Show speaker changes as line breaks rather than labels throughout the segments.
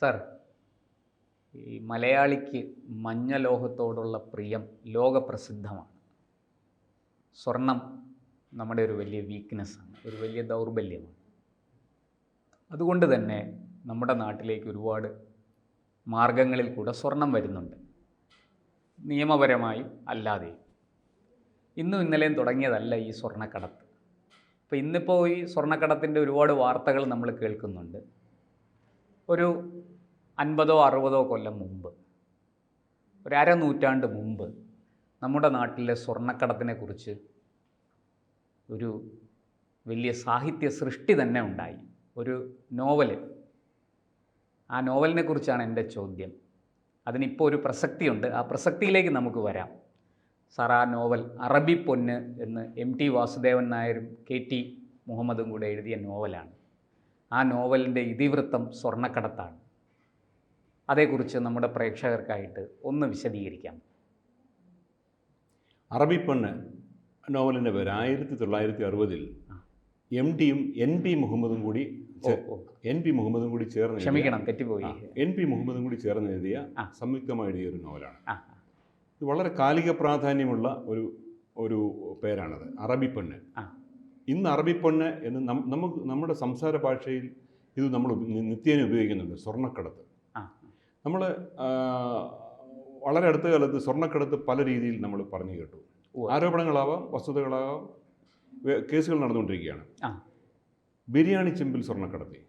Sir ഈ മലയാളിക്ക് മഞ്ഞ ലോഹത്തോടുള്ള പ്രിയം ലോകപ്രസിദ്ധമാണ്. സ്വർണം നമ്മുടെ ഒരു വലിയ വീക്ക്നെസ്സാണ് ഒരു വലിയ ദൗർബല്യമാണ്. അതുകൊണ്ട് തന്നെ നമ്മുടെ നാട്ടിലേക്ക് ഒരുപാട് മാർഗങ്ങളിൽ കൂടെ സ്വർണം വരുന്നുണ്ട്. നിയമപരമായും അല്ലാതെ ഇന്നും ഇന്നലെയും തുടങ്ങിയതല്ല ഈ സ്വർണക്കടത്ത്. അപ്പോൾ ഇന്നിപ്പോൾ ഈ സ്വർണക്കടത്തിന്റെ ഒരുപാട് വാർത്തകൾ നമ്മൾ കേൾക്കുന്നുണ്ട്. ഒരു അൻപതോ അറുപതോ കൊല്ലം മുമ്പ് ഒരു അര നൂറ്റാണ്ട് മുമ്പ് നമ്മുടെ നാട്ടിലെ സ്വർണക്കടത്തിനെ കുറിച്ച് ഒരു വലിയ സാഹിത്യ സൃഷ്ടി തന്നെ ഉണ്ടായി. ഒരു നോവൽ ആ നോവലിനെ കുറിച്ചാണ് എന്റെ ചോദ്യം. അതിനിപ്പോൾ ഒരു പ്രസക്തിയുണ്ട്. ആ പ്രസക്തിയിലേക്ക് നമുക്ക് വരാം. സാർ ആ നോവൽ അറബി പൊന്ന് എന്ന് എം ടി വാസുദേവൻ നായരും കെ ടി മുഹമ്മദും കൂടെ എഴുതിയ നോവലാണ്. ആ നോവലിന്റെ ഇതിവൃത്തം സ്വർണക്കടത്താണ്. അതേക്കുറിച്ച് നമ്മുടെ പ്രേക്ഷകർക്കായിട്ട് ഒന്ന് വിശദീകരിക്കാം.
അറബിപ്പെണ്ണ് നോവലിന്റെ പേര് ആയിരത്തി തൊള്ളായിരത്തി അറുപതിൽ എം ടിയും എൻ പി മുഹമ്മദും കൂടി എൻ പി മുഹമ്മദും കൂടി ചേർന്ന്
ക്ഷമിക്കണം തെറ്റിപ്പോയി.
എൻ പി മുഹമ്മദും കൂടി ചേർന്ന് എഴുതിയ. സംയുക്തമായി എഴുതിയ ഒരു നോവലാണ്. ഇത് വളരെ കാലിക പ്രാധാന്യമുള്ള ഒരു ഒരു പേരാണത് അറബിപ്പെണ്ണ്
ആ.
ഇന്ന് അറബിപ്പൊണ്ണ് എന്ന് നമുക്ക് നമ്മുടെ സംസാര ഭാഷയിൽ ഇത് നമ്മൾ നിത്യേന ഉപയോഗിക്കുന്നുണ്ട് സ്വർണക്കടത്ത്.
ആ.
നമ്മൾ വളരെ അടുത്ത കാലത്ത് സ്വർണക്കടത്ത് പല രീതിയിൽ നമ്മൾ പറഞ്ഞു കേട്ടു. ആരോപണങ്ങളാവാം വസ്തുതകളാവാം കേസുകൾ നടന്നുകൊണ്ടിരിക്കുകയാണ്. ബിരിയാണി ചെമ്പിൽ
സ്വർണക്കടത്തി.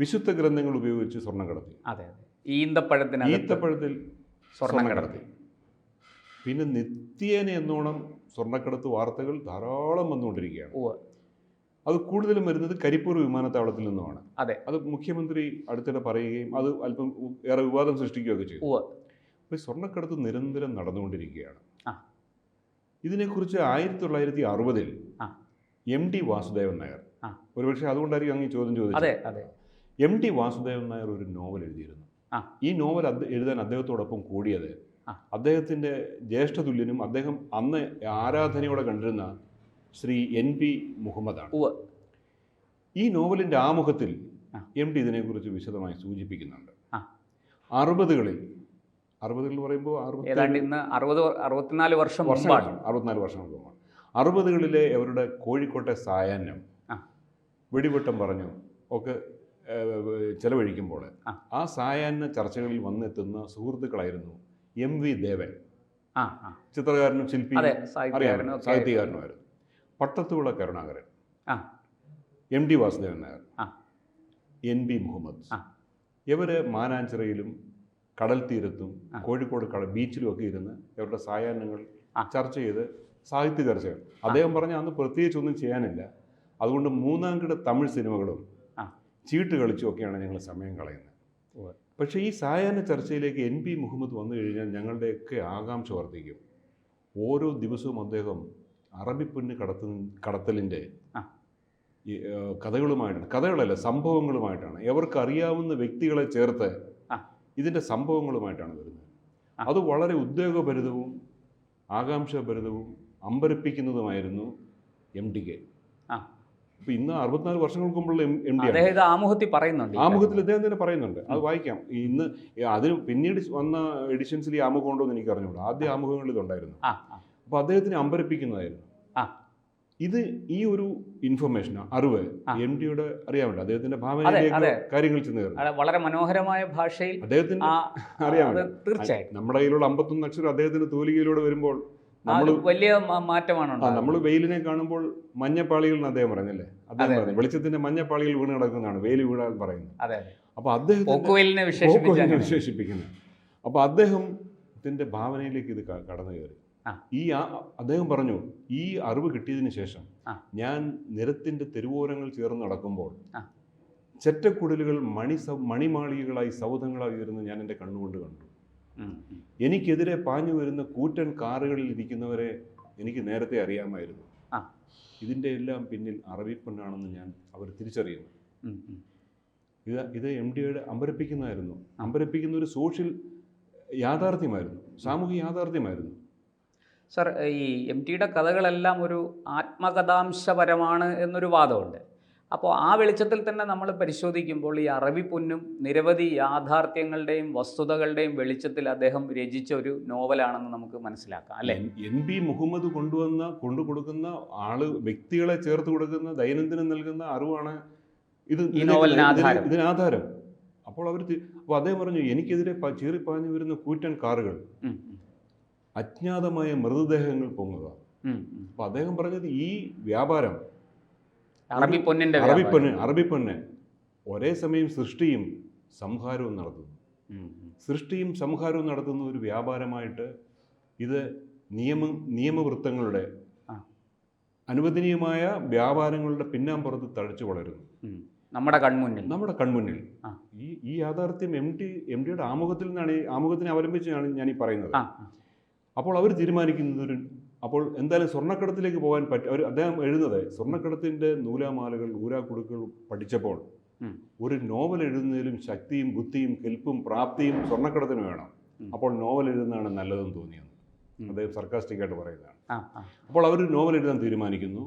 വിശുദ്ധ ഗ്രന്ഥങ്ങൾ ഉപയോഗിച്ച് സ്വർണം കടത്തി ഈത്തപ്പഴത്തിൽ
സ്വർണം
സ്വർണം
കടത്തി
പിന്നെ നിത്യേന എന്നോണം സ്വർണക്കടത്ത് വാർത്തകൾ ധാരാളം വന്നുകൊണ്ടിരിക്കുകയാണ് അത് കൂടുതലും വരുന്നത് കരിപ്പൂർ വിമാനത്താവളത്തിൽ നിന്നുമാണ്
അതെ
അത് മുഖ്യമന്ത്രി അടുത്തിടെ പറയുകയും അത് അല്പം ഏറെ വിവാദം സൃഷ്ടിക്കുകയൊക്കെ ചെയ്തു അപ്പോൾ സ്വർണക്കടത്ത് നിരന്തരം നടന്നുകൊണ്ടിരിക്കുകയാണ്. ഇതിനെക്കുറിച്ച് ആയിരത്തി തൊള്ളായിരത്തി അറുപതിൽ. M T Vasudevan Nair. ഒരുപക്ഷെ അതുകൊണ്ടായിരിക്കും അങ്ങ് ചോദ്യം ചോദിച്ചത്
അതെ അതെ
എം ടി വാസുദേവൻ നായർ ഒരു നോവൽ എഴുതിയിരുന്നു. ഈ നോവൽ എഴുതാൻ അദ്ദേഹത്തോടൊപ്പം കൂടിയത്. അദ്ദേഹത്തിന്റെ ജ്യേഷ്ഠതുല്യനും അദ്ദേഹം അന്ന് ആരാധനയോടെ കണ്ടിരുന്ന ശ്രീ എൻ പി മുഹമ്മദാണ്. ഈ നോവലിന്റെ ആമുഖത്തിൽ. എം ടി ഇതിനെക്കുറിച്ച് വിശദമായി സൂചിപ്പിക്കുന്നുണ്ട്. അറുപതുകളിൽ അറുപതുകളിൽ പറയുമ്പോൾ അറുപത്തി
ഏതാണ്ട് ഇന്ന് അറുപത് അറുപത്തിനാല് വർഷം
വർഷമാണ് അറുപത്തിനാല് വർഷം മുമ്പാണ്. അറുപതുകളിലെ അവരുടെ കോഴിക്കോട്ടെ സായാഹ്നം. വെടിവെട്ടം പറഞ്ഞു ഒക്കെ ചെലവഴിക്കുമ്പോൾ
ആ.
ആ സായാഹ്ന ചർച്ചകളിൽ വന്നെത്തുന്ന സുഹൃത്തുക്കളായിരുന്നു എം വി ദേവൻ.
ആ
ചിത്രകാരനും ശില്പിയും
അതെ
അറിയാം
സാഹിത്യകാരനും ഒക്കെ
സാഹിത്യകാരനുമായിരുന്നു. പട്ടത്തുവിള കരുണാകരൻ.
ആ.
M D Vasudevan Nair.
ആ.
N B Muhammad. ഇവർ മാനാഞ്ചിറയിലും കടൽ തീരത്തും കോഴിക്കോട് കട ബീച്ചിലും ഒക്കെ ഇരുന്ന് ഇവരുടെ സായാഹ്നങ്ങൾ ചർച്ച ചെയ്ത് സാഹിത്യ ചർച്ചകൾ. അദ്ദേഹം പറഞ്ഞ അന്ന് പ്രത്യേകിച്ച് ഒന്നും ചെയ്യാനില്ല. അതുകൊണ്ട് മൂന്നാം കിട തമിഴ് സിനിമകളും. ചീട്ട് കളിച്ചും ഒക്കെയാണ് ഞങ്ങൾ സമയം കളയുന്നത്. പക്ഷേ ഈ സായാഹ്ന ചർച്ചയിലേക്ക് എൻ പി മുഹമ്മദ് വന്നു കഴിഞ്ഞാൽ ഞങ്ങളുടെയൊക്കെ ആകാംക്ഷ വർദ്ധിക്കും. ഓരോ ദിവസവും അദ്ദേഹം അറബിപ്പൊന്ന് കടത്ത കടത്തലിന്റെ കഥകളുമായിട്ടാണ്. കഥകളല്ല സംഭവങ്ങളുമായിട്ടാണ്. എവർക്ക് അറിയാവുന്ന വ്യക്തികളെ ചേർത്ത്. ഇതിന്റെ സംഭവങ്ങളുമായിട്ടാണ് വരുന്നത്. അത് വളരെ ഉദ്വേഗഭരിതവും ആകാംക്ഷഭരിതവും അമ്പരപ്പിക്കുന്നതുമായിരുന്നു എം ഡി
ആ.
അപ്പോൾ ഇന്ന് അറുപത്തിനാല് വർഷങ്ങൾക്ക് മുമ്പുള്ള എം ഡി
അദ്ദേഹം ഇത് ആമുഖത്തിൽ പറയുന്നുണ്ട്
ആമുഖത്തിൽ അദ്ദേഹം തന്നെ പറയുന്നുണ്ട്. അത് വായിക്കാം. ഇന്ന് അതിന് പിന്നീട് വന്ന എഡിഷൻസിൽ ഈ ആമുഖം ഉണ്ടോ എന്ന് എനിക്ക് അറിഞ്ഞൂടാ ആദ്യ ആമുഖങ്ങളിൽ ഇതുണ്ടായിരുന്നു അപ്പൊ അദ്ദേഹത്തിന് അമ്പരപ്പിക്കുന്നതായിരുന്നു. ഇത് ഈ ഒരു ഇൻഫർമേഷൻ അറിവ്. എം ഡിയുടെ അറിയാമല്ലോ. അദ്ദേഹത്തിന്റെ ഭാവനയിലേക്ക് കാര്യങ്ങൾ ചെന്ന്
വളരെ മനോഹരമായ ഭാഷയിൽ അദ്ദേഹത്തിന്
അറിയാമല്ലോ.
തീർച്ചയായും
നമ്മുടെ കയ്യിലുള്ള അമ്പത്തൊന്ന് അക്ഷരം അദ്ദേഹത്തിന്റെ തൂലികയിലൂടെ വരുമ്പോൾ
വലിയ മാറ്റമാണ്
നമ്മൾ വെയിലിനെ കാണുമ്പോൾ മഞ്ഞപ്പാളികൾ എന്ന് അദ്ദേഹം പറഞ്ഞല്ലേ? അദ്ദേഹം പറഞ്ഞു വെളിച്ചത്തിന്റെ മഞ്ഞപ്പാളികൾ വീണ് കിടക്കുന്നതാണ് വെയിൽ വീണാൽ പറയുന്നത്. അപ്പൊ
അദ്ദേഹം.
വിശേഷിപ്പിക്കുന്നത്. അപ്പോൾ അദ്ദേഹത്തിന്റെ ഭാവനയിലേക്ക് ഇത് കടന്നു കയറി. ഈ അദ്ദേഹം പറഞ്ഞു ഈ അറിവ് കിട്ടിയതിന് ശേഷം ഞാൻ നിരത്തിന്റെ തെരുവോരങ്ങൾ ചേർന്ന് നടക്കുമ്പോൾ. ചെറ്റക്കുടലുകൾ മണി മണിമാളികളായി മണിമാളികകളായി സൗധങ്ങളായി ഉയരുന്ന ഞാൻ എന്റെ കണ്ണുകൊണ്ട് കണ്ടു. എനിക്കെതിരെ പാഞ്ഞു വരുന്ന കൂറ്റൻ കാറുകളിൽ ഇരിക്കുന്നവരെ എനിക്ക് നേരത്തെ അറിയാമായിരുന്നു. ഇതിന്റെ എല്ലാം പിന്നിൽ അറബിപ്പെണ്ണാണെന്ന് ഞാൻ അവർ തിരിച്ചറിയുന്നു. ഇത് ഇത് എം ഡിയുടെ അമ്പരപ്പിക്കുന്നതായിരുന്നു. അമ്പരപ്പിക്കുന്ന ഒരു സോഷ്യൽ യാഥാർത്ഥ്യമായിരുന്നു. സാമൂഹിക യാഥാർത്ഥ്യമായിരുന്നു.
സർ ഈ എം ടിയുടെ കഥകളെല്ലാം ഒരു ആത്മകഥാംശപരമാണ് എന്നൊരു വാദമുണ്ട്. അപ്പോൾ ആ വെളിച്ചത്തിൽ തന്നെ നമ്മൾ പരിശോധിക്കുമ്പോൾ ഈ അറബി പൊന്നും നിരവധി യാഥാർത്ഥ്യങ്ങളുടെയും വസ്തുതകളുടെയും വെളിച്ചത്തിൽ അദ്ദേഹം രചിച്ച ഒരു നോവലാണെന്ന് നമുക്ക് മനസ്സിലാക്കാം അല്ലെ
എൻ ബി മുഹമ്മദ് കൊണ്ടുവന്ന കൊണ്ടു കൊടുക്കുന്ന ആൾ വ്യക്തികളെ ചേർത്ത് കൊടുക്കുന്ന ദൈനംദിനം നൽകുന്ന അറിവാണ് ഇത്
ഈ
ഇതിലേക്ക്
നോവലിന് ആധാരം.
ഇതിന് അപ്പോൾ അവർ അപ്പോൾ അദ്ദേഹം പറഞ്ഞു എനിക്കെതിരെ ചീറിപ്പാഞ്ഞു വരുന്ന കൂറ്റൻ കാറുകൾ അജ്ഞാതമായ മൃതദേഹങ്ങൾ പൊങ്ങുക. അപ്പോൾ അദ്ദേഹം പറഞ്ഞത് ഈ വ്യാപാരം
അറബി പൊന്നിന്റെ
അറബി
വ്യാപാരം.
അറബി പെണ്ണ് ഒരേ സമയം സൃഷ്ടിയും സംഹാരവും നടത്തുന്നു. സൃഷ്ടിയും സംഹാരവും നടത്തുന്ന ഒരു വ്യാപാരമായിട്ട് ഇത് നിയമ നിയമവൃത്തങ്ങളുടെ. അനുവദനീയമായ വ്യാപാരങ്ങളുടെ പിന്നാമ്പുറത്ത് തഴച്ചു വളരുന്നു
നമ്മുടെ കൺമുന്നിൽ
നമ്മുടെ കൺമുന്നിൽ ഈ ഈ യാഥാർത്ഥ്യം എം ടി എം ഡിയുടെ ആമുഖത്തിൽ നിന്നാണ് ഈ ആമുഖത്തിനെ അവലംബിച്ചാണ് ഞാൻ ഈ പറയുന്നത്. അപ്പോൾ അവർ തീരുമാനിക്കുന്നത് ഒരു അപ്പോൾ എന്തായാലും സ്വർണക്കടത്തിലേക്ക് പോകാൻ പറ്റും അവർ അദ്ദേഹം എഴുതുന്നത് സ്വർണക്കടത്തിന്റെ നൂലാമാലകൾ ഊരാക്കുടുക്കൾ പഠിച്ചപ്പോൾ ഒരു നോവൽ എഴുതുന്നതിലും ശക്തിയും ബുദ്ധിയും കെൽപ്പും പ്രാപ്തിയും സ്വർണക്കടത്തിന് വേണം. അപ്പോൾ നോവൽ എഴുതുന്നതാണ് നല്ലതെന്ന് തോന്നിയത്. അദ്ദേഹം സർക്കാസ്റ്റിക്കായിട്ട് പറയുന്നതാണ്. അപ്പോൾ അവർ നോവൽ എഴുതാൻ തീരുമാനിക്കുന്നു.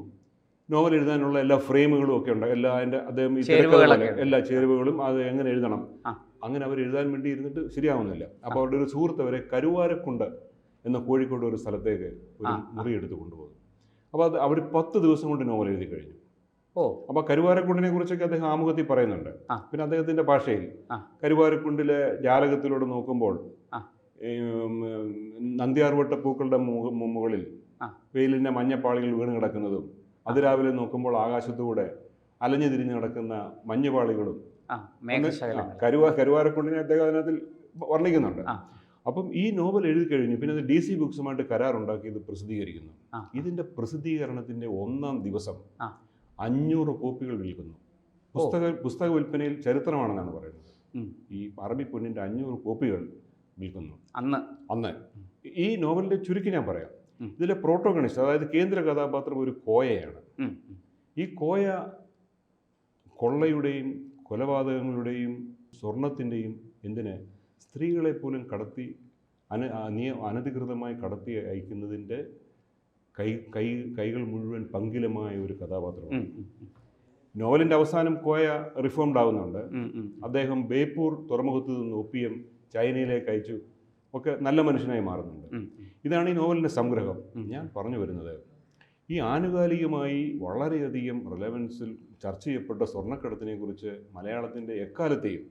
നോവൽ എഴുതാനുള്ള എല്ലാ ഫ്രെയിമുകളും ഒക്കെ ഉണ്ട്. എല്ലാ അതിന്റെ അദ്ദേഹം എല്ലാ ചേരുവകളും അത് എങ്ങനെ എഴുതണം? അങ്ങനെ അവർ എഴുതാൻ വേണ്ടി ഇരുന്നിട്ട് ശരിയാവുന്നില്ല. അപ്പോൾ അവരുടെ ഒരു സുഹൃത്ത് അവരെ കരുവാരക്കുണ്ട് എന്ന കോഴിക്കോട് ഒരു സ്ഥലത്തേക്ക് ഒരു. മുറി എടുത്ത് കൊണ്ടുപോകും. അപ്പോൾ അത് അവർ പത്ത് ദിവസം കൊണ്ട് നോവൽ എഴുതി കഴിഞ്ഞു.
ഓ.
അപ്പോൾ കരുവാരക്കുണ്ടിനെ കുറിച്ചൊക്കെ അദ്ദേഹം ആമുഖത്തിൽ പറയുന്നുണ്ട്. പിന്നെ അദ്ദേഹത്തിന്റെ ഭാഷയിൽ കരുവാരക്കുണ്ടിലെ ജാലകത്തിലൂടെ നോക്കുമ്പോൾ നന്ദ്യാർവട്ട പൂക്കളുടെ മുകളിൽ
ആ.
വെയിലിന്റെ മഞ്ഞപ്പാളികൾ വീണ് കിടക്കുന്നതും അതിരാവിലെ നോക്കുമ്പോൾ ആകാശത്തൂടെ അലഞ്ഞു തിരിഞ്ഞ് നടക്കുന്ന മഞ്ഞുപാളികളും കരുവാ കരുവാരക്കുണ്ടിനെ അദ്ദേഹം അതിനകത്തിൽ
വർണിക്കുന്നുണ്ട്.
അപ്പം ഈ നോവൽ എഴുതി കഴിഞ്ഞു. പിന്നെ അത് ഡി സി ബുക്സുമായിട്ട് കരാറുണ്ടാക്കി ഇത് പ്രസിദ്ധീകരിക്കുന്നു. ഇതിന്റെ പ്രസിദ്ധീകരണത്തിന്റെ ഒന്നാം ദിവസം. അഞ്ഞൂറ് കോപ്പികൾ വിൽക്കുന്നു. പുസ്തക പുസ്തക വിൽപ്പനയിൽ ചരിത്രമാണെന്നാണ് പറയുന്നത്. ഈ അറബി പൊന്നിന്റെ അഞ്ഞൂറ് കോപ്പികൾ വിൽക്കുന്നു.
അന്ന്.
അന്ന്. ഈ നോവലിന്റെ ചുരുക്കി ഞാൻ പറയാം. ഇതിലെ പ്രോട്ടോഗണിസ്റ്റ് അതായത് കേന്ദ്ര കഥാപാത്രം ഒരു കോയയാണ്. ഈ കോയ കൊള്ളയുടെയും കൊലപാതകങ്ങളുടെയും സ്വർണത്തിന്റെയും എന്തിന് സ്ത്രീകളെ പോലും കടത്തി അന നിയ അനധികൃതമായി കടത്തി അയക്കുന്നതിന്റെ കൈ കൈ കൈകൾ മുഴുവൻ പങ്കിലമായ ഒരു കഥാപാത്രമാണ്. നോവലിന്റെ അവസാനം കോയ റിഫോംഡ് ആവുന്നുണ്ട്. അദ്ദേഹം ബേപ്പൂർ തുറമുഖത്ത് നിന്ന് ഒപ്പിയം ചൈനയിലേക്ക് അയച്ചു ഒക്കെ നല്ല മനുഷ്യനായി മാറുന്നുണ്ട്. ഇതാണ് ഈ നോവലിന്റെ സംഗ്രഹം ഞാൻ പറഞ്ഞു വരുന്നത് ഈ ആനുകാലികമായി വളരെയധികം റിലവൻസിൽ ചർച്ച ചെയ്യപ്പെട്ട സ്വർണക്കടത്തിനെ കുറിച്ച് മലയാളത്തിന്റെ എക്കാലത്തെയും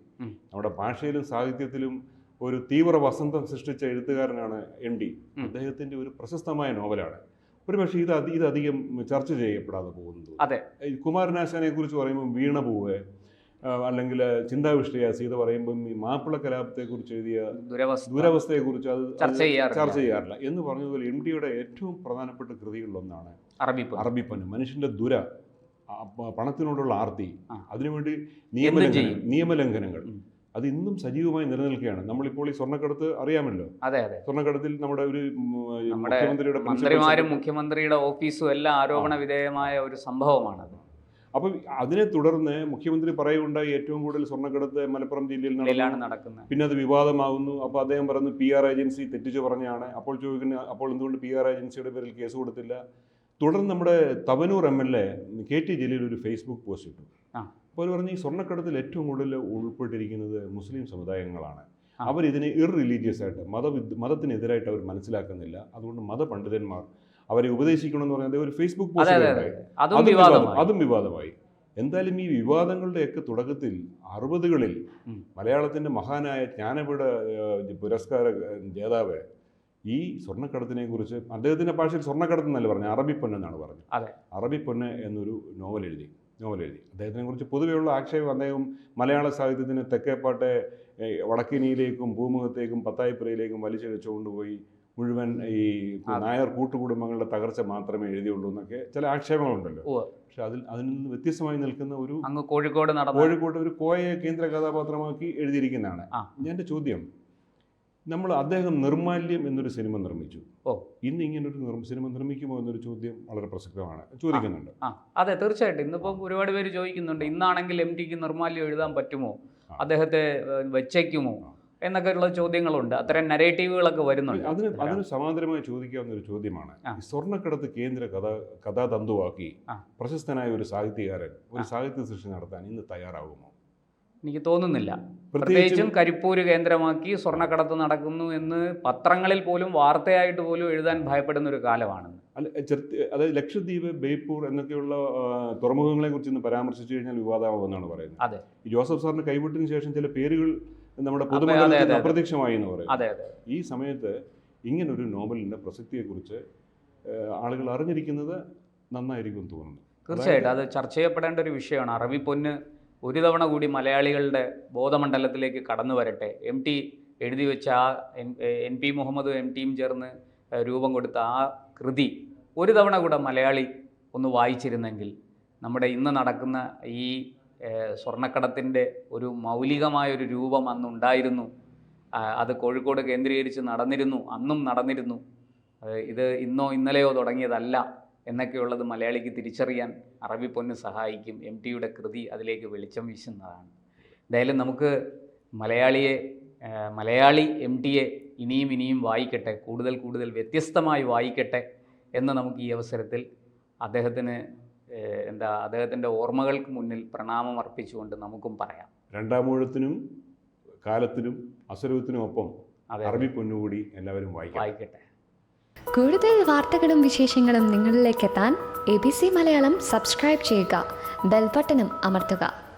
നമ്മുടെ ഭാഷയിലും സാഹിത്യത്തിലും ഒരു തീവ്ര വസന്തം സൃഷ്ടിച്ച എഴുത്തുകാരനാണ് എം ഡി. അദ്ദേഹത്തിന്റെ ഒരു പ്രശസ്തമായ നോവലാണ്. ഒരുപക്ഷെ ഇത് അധി ഇതധികം ചർച്ച ചെയ്യപ്പെടാതെ പോകുന്നത്.
അതെ.
കുമാരനാശാനെ കുറിച്ച് പറയുമ്പോൾ വീണപൂവ് ആ, അല്ലെങ്കിൽ ചിന്താവിഷ്ടയ സീത പറയുമ്പം ഈ മാപ്പിള കലാപത്തെക്കുറിച്ച് എഴുതിയ ദുരവസ്ഥയെക്കുറിച്ച് അത്
ചർച്ച ചെയ്യാറില്ല.
എന്ന് പറഞ്ഞതുപോലെ എം ഡിയുടെ ഏറ്റവും പ്രധാനപ്പെട്ട കൃതികളിലൊന്നാണ്. അറബിപ്പന് മനുഷ്യന്റെ ദുര പണത്തിനോടുള്ള ആർത്തി. അതിനുവേണ്ടി നിയമലംഘനം നിയമലംഘനങ്ങൾ. അത് ഇന്നും സജീവമായി നിലനിൽക്കുകയാണ്. നമ്മളിപ്പോൾ ഈ സ്വർണക്കടത്ത് അറിയാമല്ലോ?
അതെ അതെ.
സ്വർണക്കടത്തിൽ നമ്മുടെ ഒരു മുഖ്യമന്ത്രിയുടെ
മന്ത്രിമാരും മുഖ്യമന്ത്രിയുടെ ഓഫീസും എല്ലാം ആരോപണ വിധേയമായ ഒരു സംഭവമാണത്.
അപ്പം അതിനെ തുടർന്ന് മുഖ്യമന്ത്രി പറയുകയുണ്ടായി ഏറ്റവും കൂടുതൽ സ്വർണക്കടത്ത് മലപ്പുറം ജില്ലയിൽ
നടക്കുന്നത്.
പിന്നെ അത് വിവാദമാകുന്നു. അപ്പോൾ അദ്ദേഹം പറഞ്ഞു പി ആർ ഏജൻസി തെറ്റിച്ചു പറഞ്ഞാണ് അപ്പോൾ ചോദിക്കുന്ന അപ്പോൾ എന്തുകൊണ്ട് പി ആർ ഏജൻസിയുടെ പേരിൽ കേസ് കൊടുത്തില്ല? തുടർന്ന് നമ്മുടെ Thavanur M L A K T Jaleel ഒരു ഫേസ്ബുക്ക് പോസ്റ്റ് ഇട്ടു. അപ്പോൾ അവർ പറഞ്ഞു ഈ സ്വർണക്കടത്തിൽ ഏറ്റവും കൂടുതൽ ഉൾപ്പെട്ടിരിക്കുന്നത് മുസ്ലിം സമുദായങ്ങളാണ്.
അവരിതിനെ
അവർ ഇതിനെ ഇറിലീജിയസ് ആയിട്ട് മത മതത്തിനെതിരായിട്ട് അവർ മനസ്സിലാക്കുന്നില്ല. അതുകൊണ്ട് മതപണ്ഡിതന്മാർ അവരെ ഉപദേശിക്കണമെന്ന് പറഞ്ഞാൽ ഒരു ഫേസ്ബുക്ക് പോസ്റ്റ്
അതെ വിവാദമായി.
എന്തായാലും ഈ വിവാദങ്ങളുടെയൊക്കെ തുടക്കത്തിൽ അറുപതുകളിൽ
മലയാളത്തിന്റെ
മലയാളത്തിന്റെ മഹാനായ ജ്ഞാനപീഠ പുരസ്കാര ജേതാവ് ഈ സ്വർണക്കടത്തിനെ കുറിച്ച് അദ്ദേഹത്തിന്റെ ഭാഷയിൽ സ്വർണക്കടത്ത് എന്നല്ല പറഞ്ഞു അറബിപ്പൊന്ന് എന്നാണ് പറഞ്ഞത്.
അറബി
പൊന്ന് എന്നൊരു നോവൽ എഴുതി നോവൽ എഴുതി. അദ്ദേഹത്തിനെ കുറിച്ച് പൊതുവെയുള്ള ആക്ഷേപം അദ്ദേഹം മലയാള സാഹിത്യത്തിന് തെക്കേപ്പാട്ടെ വടക്കിനിയിലേക്കും ഭൂമുഖത്തേക്കും പത്തായിപ്പുരയിലേക്കും വലിച്ചിഴച്ചുകൊണ്ടുപോയി മുഴുവൻ ഈ. നായർ കൂട്ടുകുടുംബങ്ങളുടെ തകർച്ച മാത്രമേ എഴുതിയുള്ളൂ എന്നൊക്കെ ചില ആക്ഷേപങ്ങളുണ്ടല്ലോ. പക്ഷെ അതിൽ അതിൽ നിന്ന് വ്യത്യസ്തമായി നിൽക്കുന്ന ഒരു
അങ്ങ് കോഴിക്കോട് നടന്ന
കോഴിക്കോട്ട് ഒരു കോയയെ കേന്ദ്ര കഥാപാത്രമാക്കി എഴുതിയിരിക്കുന്നതാണ്. എന്റെ ചോദ്യം നമ്മൾ അദ്ദേഹം നിർമാല്യം എന്നൊരു സിനിമ നിർമ്മിച്ചു.
ഓ.
ഇന്ന് ഇങ്ങനൊരു നിർമ്മ സിനിമ നിർമ്മിക്കുമോ എന്നൊരു ചോദ്യം വളരെ പ്രസക്തമാണ്. ചോദിക്കുന്നുണ്ട്.
ആ. അതെ തീർച്ചയായിട്ടും. ഇന്നിപ്പം ഒരുപാട് പേര് ചോദിക്കുന്നുണ്ട് ഇന്നാണെങ്കിൽ എം ടിക്ക് നിർമാല്യം എഴുതാൻ പറ്റുമോ? അദ്ദേഹത്തെ വെച്ചേക്കുമോ. എന്നൊക്കെയുള്ള ചോദ്യങ്ങളുണ്ട്. അത്തരം നരേറ്റീവുകളൊക്കെ വരുന്നുണ്ട്.
അതിന് അതിന് സമാന്തരമായി ചോദിക്കാവുന്ന ഒരു ചോദ്യമാണ്. ഈ സ്വർണക്കടത്ത് കേന്ദ്ര കഥ കഥാതന്തുവാക്കി പ്രശസ്തനായ ഒരു സാഹിത്യകാരൻ ഒരു സാഹിത്യ സൃഷ്ടി നടത്താൻ ഇന്ന് തയ്യാറാകുമോ
എനിക്ക് തോന്നുന്നില്ല.
പ്രത്യേകിച്ചും
കരിപ്പൂർ കരിപ്പൂര് കേന്ദ്രമാക്കി സ്വർണക്കടത്ത് നടക്കുന്നു എന്ന് പത്രങ്ങളിൽ പോലും വാർത്തയായിട്ട് പോലും എഴുതാൻ ഭയപ്പെടുന്ന ഒരു കാലമാണ്
അതായത് ലക്ഷദ്വീപ് ബേപ്പൂർ എന്നൊക്കെയുള്ള തുറമുഖങ്ങളെ കുറിച്ച് ഇന്ന് പരാമർശിച്ചു കഴിഞ്ഞാൽ വിവാദമാകുമെന്നാണ് പറയുന്നത്.
അതെ.
ജോസഫ് സാറിന് കൈവിട്ടതിന് ശേഷം ചില പേരുകൾ നമ്മുടെ പൊതുമണ്ഡലത്തിൽ അപ്രത്യക്ഷമായി എന്ന് പറയും.
അതെ അതെ.
ഈ സമയത്ത് ഇങ്ങനൊരു നോവലിന്റെ പ്രസക്തിയെക്കുറിച്ച് ആളുകൾ അറിഞ്ഞിരിക്കുന്നത് നന്നായിരിക്കും തോന്നുന്നു.
തീർച്ചയായിട്ടും. അത് ചർച്ച ചെയ്യപ്പെടേണ്ട ഒരു വിഷയമാണ്. അറബി പൊന്ന് ഒരു തവണ കൂടി മലയാളികളുടെ ബോധമണ്ഡലത്തിലേക്ക് കടന്നു വരട്ടെ. എം ടി എഴുതി വെച്ച ആ എൻ എൻ പി മുഹമ്മദും എം ടിയും ചേർന്ന് രൂപം കൊടുത്ത ആ കൃതി ഒരു തവണ കൂടെ മലയാളി ഒന്ന് വായിച്ചിരുന്നെങ്കിൽ നമ്മുടെ ഇന്ന് നടക്കുന്ന ഈ സ്വർണക്കടത്തിന്റെ ഒരു മൗലികമായൊരു രൂപം അന്നുണ്ടായിരുന്നു. അത് കോഴിക്കോട് കേന്ദ്രീകരിച്ച് നടന്നിരുന്നു അന്നും നടന്നിരുന്നു. ഇത് ഇന്നോ ഇന്നലെയോ തുടങ്ങിയതല്ല എന്നൊക്കെയുള്ളത് മലയാളിക്ക് തിരിച്ചറിയാൻ അറബി പൊന്ന് സഹായിക്കും എം ടിയുടെ കൃതി അതിലേക്ക് വെളിച്ചം വീശുന്നതാണ്. എന്തായാലും നമുക്ക് മലയാളിയെ മലയാളി എം ടിയെ ഇനിയും ഇനിയും വായിക്കട്ടെ കൂടുതൽ കൂടുതൽ വ്യത്യസ്തമായി വായിക്കട്ടെ എന്ന് നമുക്ക് ഈ അവസരത്തിൽ അദ്ദേഹത്തിന് എന്താ അദ്ദേഹത്തിന്റെ ഓർമ്മകൾക്ക് മുന്നിൽ പ്രണാമം അർപ്പിച്ചുകൊണ്ട് നമുക്കും പറയാം.
രണ്ടാമൂഴത്തിനും കാലത്തിനും അസുരത്തിനും ഒപ്പം അറബി പൊന്നുകൂടി എല്ലാവരും വായിക്കാം
വായിക്കട്ടെ.
കൂടുതൽ വാർത്തകളും വിശേഷങ്ങളും നിങ്ങളിലേക്ക് എത്താൻ A B C Malayalam subscribe ചെയ്യുക ബെൽബട്ടനും അമർത്തുക.